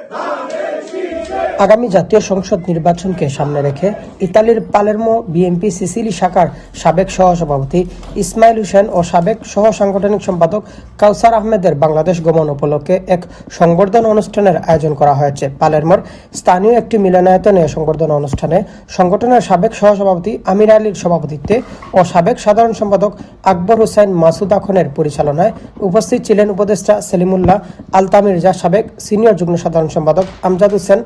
Amen. আগামী জাতীয় সংসদ নির্বাচনকে সামনে রেখে ইতালির পালেরমো বিএনপি সিসিলি শাখার সাবেক সহসভাপতি ইসমাইল হোসেন ও সাবেক সহ সাংগঠনিক সম্পাদক কাউসার আহমেদের বাংলাদেশ গমন উপলক্ষে এক সংবর্ধনা অনুষ্ঠানের আয়োজন করা হয়েছে। পালেরমোর স্থানীয় একটি মিলনায়তনে সংবর্ধনা অনুষ্ঠানে সংগঠনের সাবেক সহসভাপতি আমির আলীর সভাপতিত্বে ও সাবেক সাধারণ সম্পাদক আকবর হোসেন মাসুদ আখনের পরিচালনায় উপস্থিত ছিলেন উপদেষ্টা সেলিমুল্লাহ আলতা মির্জা সাবেক সিনিয়র যুগ্ম সাধারণ সম্পাদক আমজাদ হোসেন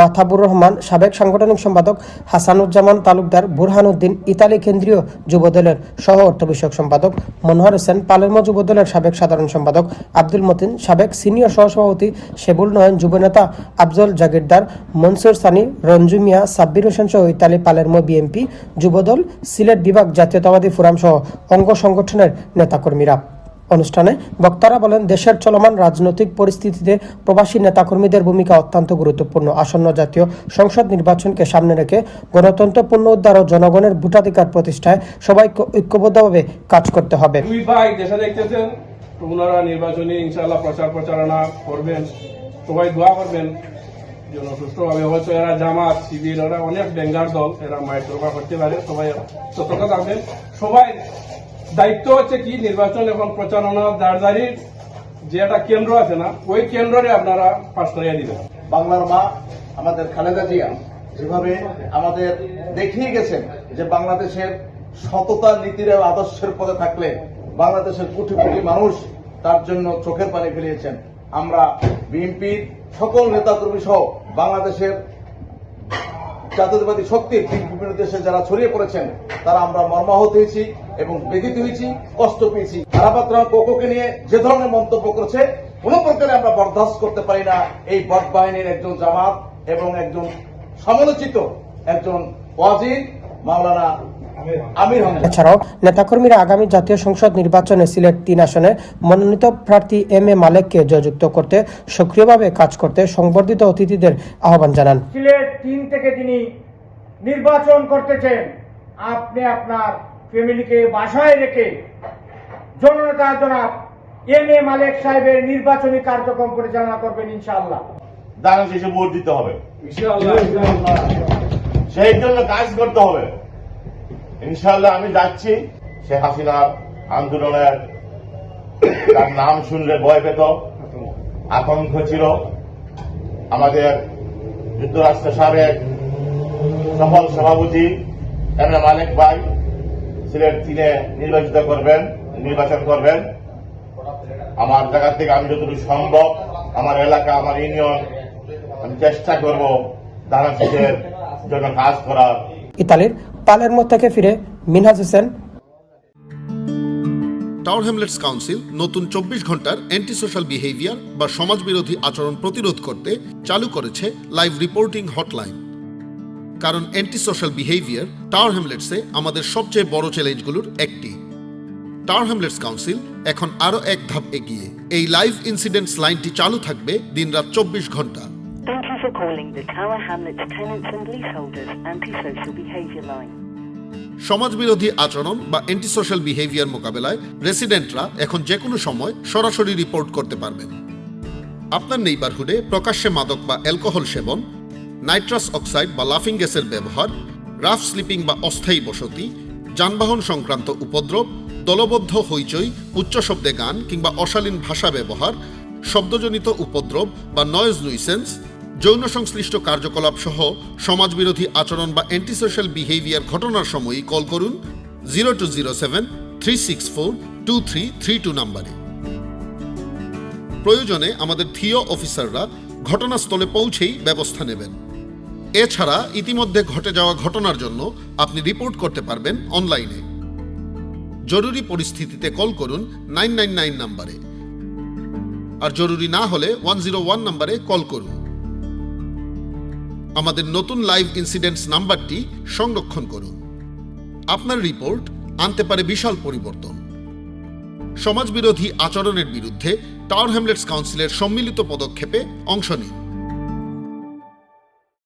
মাথাবুর রহমান, সাবেক সাংগঠনিক সম্পাদক হাসানুজ্জামান তালুকদার, বুরহানুদ্দিন ইতালি কেন্দ্রীয় যুবদলের সহ অর্থ বিষয়ক সম্পাদক মনোহর হোসেন পালেরমো যুবদলের সাবেক সাধারণ সম্পাদক আব্দুল মতিন, সাবেক সিনিয়র সহসভাপতি শেবুল নয়ন যুবনেতা আফজল জাগিরদার, মনসুর সানি, রঞ্জু মিয়া, সাব্বির হোসেন সহ Italy Palermo BNP, Jubodal, Sylhet বিভাগ জাতীয়তাবাদী ফোরাম সহ অঙ্গ সংগঠনের নেতাকর্মীরা। অনুষ্ঠানে বক্তারা বলেন, দেশের চলমান রাজনৈতিক পরিস্থিতিতে প্রবাসী নেতাকর্মীদের ভূমিকা অত্যন্ত গুরুত্বপূর্ণ। আসন্ন জাতীয় সংসদ নির্বাচনকে সামনে রেখে গণতন্ত্র পুনরুদ্ধার ও জনগণের ভোটাধিকার প্রতিষ্ঠায় সবাইকে ঐক্যবদ্ধভাবে কাজ করতে হবে। দুই ভাই দেশে দেখতেছেন ওনারা নির্বাচনী ইনশাল্লাহ প্রচার প্রচারণা করবেন, সবাই দোয়া করবেন, যেন সুষ্ঠুভাবে হয়তো এরা জামাত, শিবির ওরা অনেক ডেঙ্গার দল, এরা মায়ের করতে পারে, সবাই সতর্ক থাকবেন, সবাই দায়িত্ব হচ্ছে কি নির্বাচন এখন প্রচারণা দাঁড়দারির যে একটা কেন্দ্র আছে না, ওই কেন্দ্রে আপনারা পাশ করিয়ে দিবেন। বাংলার মা আমাদের খালেদা জিয়া যেভাবে আমাদের দেখিয়ে গেছেন যে বাংলাদেশের সততা নীতির আদর্শের পথে থাকলে বাংলাদেশের কোটি কোটি মানুষ তার জন্য চোখের পানি ফেলিয়েছেন। আমরা বিএনপির সকল নেতাকর্মী সহ বাংলাদেশের জাতীয়তাবাদী শক্তির বিভিন্ন দেশে যারা ছড়িয়ে পড়েছেন, তারা আমরা মর্মাহত হয়েছি এবং ব্যথিত হয়েছি, কষ্ট পেয়েছি। তারাপাত্রা কোকোকে নিয়ে যে ধরনের মন্তব্য করেছে, কোন প্রকারে আমরা বরদাস্ত করতে পারি না। এই বট বাহিনীর একজন জামাত এবং একজন সমালোচিত একজন ওয়াজির মাওলানা এছাড়াও নেতাকর্মীরা আগামী জাতীয় সংসদ নির্বাচনে সিলেট তিন আসনে মনোনীত প্রার্থী এম এ মালেককে জয়যুক্ত করতে সক্রিয়ভাবে কাজ করতে সংবর্ধিত অতিথিদের আহ্বান জানান। সিলেট তিন থেকে তিনি নির্বাচন করতেছেন আপনি আপনার ফ্যামিলিকে বাসায় রেখে জননেতা জনাব এম এ মালেক সাহেবের নির্বাচনী কার্যক্রম পরিচালনা করবেন ইনশাআল্লাহ। দান শেষে ভোট দিতে হবে। ইনশাআল্লাহ। সেই জন্য কাজ করতে হবে। ইনশাল্লাহ আমি যাচ্ছি। শেখ হাসিনার আন্দোলনের তার নাম শুনলে ভয় পেত, আতঙ্ক ছিল। আমাদের যুক্তরাষ্ট্র সাবেক সফল সভাপতি এম এ মালিক ভাই, সিলেট তিনে নির্বাচিত করবেন, নির্বাচন করবেন। আমার জায়গা থেকে আমি যতটুকু সম্ভব, আমার এলাকা, আমার ইউনিয়ন, আমি চেষ্টা করব ধারা জন্য কাজ করার। ইতালির পালেরমো থেকে ফিরে Minhaj Hossain. Tower Hamlets council নতুন চব্বিশ ঘণ্টার অ্যান্টি সোশ্যাল বিহেভিয়ার বা সমাজবিরোধী আচরণ প্রতিরোধ করতে চালু করেছে লাইভ রিপোর্টিং হটলাইন কারণ অ্যান্টি সোশ্যাল বিহেভিয়ার টাওয়ার হ্যামলেটসে আমাদের সবচেয়ে বড় চ্যালেঞ্জগুলোর একটি। টাওয়ার হ্যামলেটস কাউন্সিল এখন আরও এক ধাপ এগিয়ে। এই লাইভ ইনসিডেন্টস লাইনটি চালু থাকবে দিনরাত চব্বিশ ঘণ্টা। Thank you for calling the Tower Hamlets Tenants and Leaseholders Antisocial Behaviour Line. সমাজবিরোধী আচরণ বা অ্যান্টি সোশ্যাল বিহেভিয়ার মোকাবেলায় রেসিডেন্টরা এখন যে কোনো সময় সরাসরি রিপোর্ট করতে পারবেন। আপনার নেইবারহুডে প্রকাশ্যে মাদক বা অ্যালকোহল সেবন নাইট্রাস অক্সাইড বা লাফিং গ্যাসের ব্যবহার রাফ স্লিপিং বা অস্থায়ী বসতি, যানবাহন সংক্রান্ত উপদ্রব, দলবদ্ধ হইচই, উচ্চ শব্দে গান কিংবা অশালীন ভাষা ব্যবহার, শব্দজনিত উপদ্রব বা নয়েজ নুইসেন্স যৌন সংশ্লিষ্ট কার্যকলাপ সহ সমাজবিরোধী আচরণ বা অ্যান্টিসোশ্যাল বিহেভিয়ার ঘটনার সময়ই কল করুন zero two zero seven three six four two three three two নাম্বারে। প্রয়োজনে আমাদের থিও অফিসাররা ঘটনাস্থলে পৌঁছেই ব্যবস্থা নেবেন। এছাড়া ইতিমধ্যে ঘটে যাওয়া ঘটনার জন্য আপনি রিপোর্ট করতে পারবেন অনলাইনে। জরুরি পরিস্থিতিতে কল করুন নাইন নাইন নাইন নাম্বারে। আর জরুরি না হলে ওয়ান জিরো ওয়ান নাম্বারে কল করুন। আমাদের নতুন লাইভ ইনসিডেন্টস নাম্বারটি সংরক্ষণ করুন। আপনার রিপোর্ট আনতে পারে বিশাল পরিবর্তন। সমাজবিরোধী আচরণের বিরুদ্ধে টাওয়ার হ্যামলেটস কাউন্সিলের সম্মিলিত পদক্ষেপে অংশ নিন।